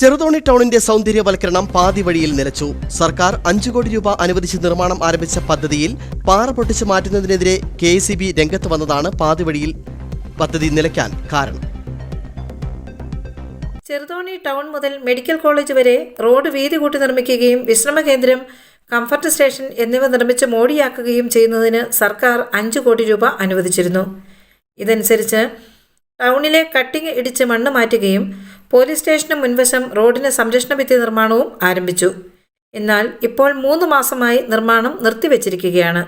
ചെറുതോണി ടൗണിന്റെ സൗന്ദര്യവൽക്കരണം പാതിവഴിയിൽ നിലച്ചു. സർക്കാർ അഞ്ചു കോടി രൂപ അനുവദിച്ച് നിർമ്മാണം ആരംഭിച്ച പദ്ധതിയിൽ പാറ പൊട്ടിച്ച് മാറ്റുന്നതിനെതിരെ കെ സി ബി രംഗത്ത് വന്നതാണ് പാതിവഴിയിൽ പദ്ധതി നിലയ്ക്കാൻ കാരണം. ചെറുതോണി ടൗൺ മുതൽ മെഡിക്കൽ കോളേജ് വരെ റോഡ് വീതി കൂട്ടി നിർമ്മിക്കുകയും വിശ്രമ കേന്ദ്രം കംഫർട്ട് സ്റ്റേഷൻ എന്നിവ നിർമ്മിച്ച് മോടിയാക്കുകയും ചെയ്യുന്നതിന് സർക്കാർ അഞ്ച് കോടി രൂപ അനുവദിച്ചിരുന്നു. ഇതനുസരിച്ച് ടൗണിലെ കട്ടിങ് ഇടിച്ച് മണ്ണ് മാറ്റുകയും പോലീസ് സ്റ്റേഷന് മുൻവശം റോഡിന് സംരക്ഷണ ഭിത്തി നിർമ്മാണവും ആരംഭിച്ചു. എന്നാൽ ഇപ്പോൾ മൂന്ന് മാസമായി നിർമ്മാണം നിർത്തിവെച്ചിരിക്കുകയാണ്.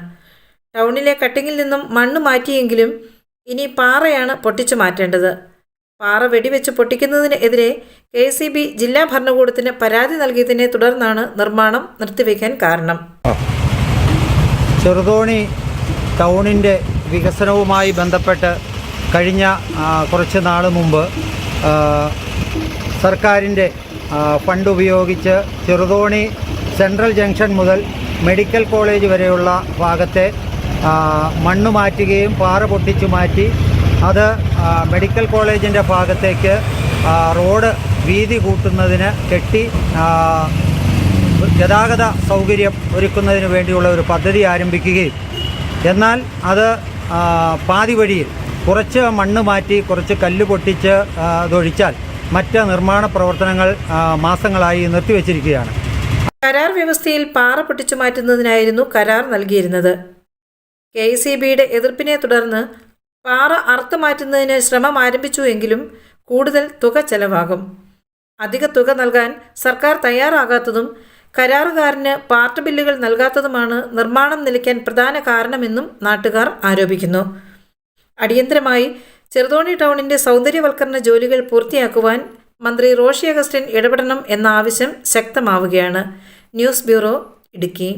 ടൗണിലെ കട്ടിങ്ങിൽ നിന്നും മണ്ണ് മാറ്റിയെങ്കിലും ഇനി പാറയാണ് പൊട്ടിച്ചു മാറ്റേണ്ടത്. പാറ വെടിവെച്ച് പൊട്ടിക്കുന്നതിനെതിരെ കെ സി ബി ജില്ലാ ഭരണകൂടത്തിന് പരാതി നൽകിയതിനെ തുടർന്നാണ് നിർമ്മാണം നിർത്തിവെക്കാൻ കാരണം. ചെറുതോണി ടൗണിന്റെ വികസനവുമായി ബന്ധപ്പെട്ട് കഴിഞ്ഞ കുറച്ച് നാൾ മുമ്പ് സർക്കാരിന്റെ ഫണ്ട് ഉപയോഗിച്ച് ചെറുതോണി സെൻട്രൽ ജംഗ്ഷൻ മുതൽ മെഡിക്കൽ കോളേജ് വരെയുള്ള ഭാഗത്തെ മണ്ണ് മാറ്റുകയും പാറ പൊട്ടിച്ചു മാറ്റി. അത് മെഡിക്കൽ കോളേജിന്റെ ഭാഗത്തേക്ക് റോഡ് വീതി കൂട്ടുന്നതിന് കെട്ടി ഗതാഗത സൗകര്യം ഒരുക്കുന്നതിന് വേണ്ടിയുള്ള ഒരു പദ്ധതി ആരംഭിക്കുകയും. എന്നാൽ അത് പാതി വഴിയിൽ കുറച്ച് മണ്ണ് മാറ്റി കുറച്ച് കല്ല് പൊട്ടിച്ച് അതൊഴിച്ചാൽ മറ്റ് നിർമ്മാണ പ്രവർത്തനങ്ങൾ മാസങ്ങളായി നിർത്തിവച്ചിരിക്കുകയാണ്. കരാർ വ്യവസ്ഥയിൽ പാറ പൊട്ടിച്ചു മാറ്റുന്നതിനായിരുന്നു കരാർ നൽകിയിരുന്നത്. കെ സി ബിയുടെ എതിർപ്പിനെ തുടർന്ന് പാറ അറുത്തു മാറ്റുന്നതിന് ശ്രമം ആരംഭിച്ചുവെങ്കിലും കൂടുതൽ തുക ചെലവാകും. അധിക തുക നൽകാൻ സർക്കാർ തയ്യാറാകാത്തതും കരാറുകാരന് പാർട്ട് ബില്ലുകൾ നൽകാത്തതുമാണ് നിർമ്മാണം നിലയ്ക്കാൻ പ്രധാന കാരണമെന്നും നാട്ടുകാർ ആരോപിക്കുന്നു. അടിയന്തരമായി ചെറുതോണി ടൗണിന്റെ സൗന്ദര്യവൽക്കരണ ജോലികൾ പൂർത്തിയാക്കുവാൻ മന്ത്രി റോഷി അഗസ്റ്റിൻ ഇടപെടണം എന്ന ആവശ്യം ശക്തമാവുകയാണ്. News bureau Idukki.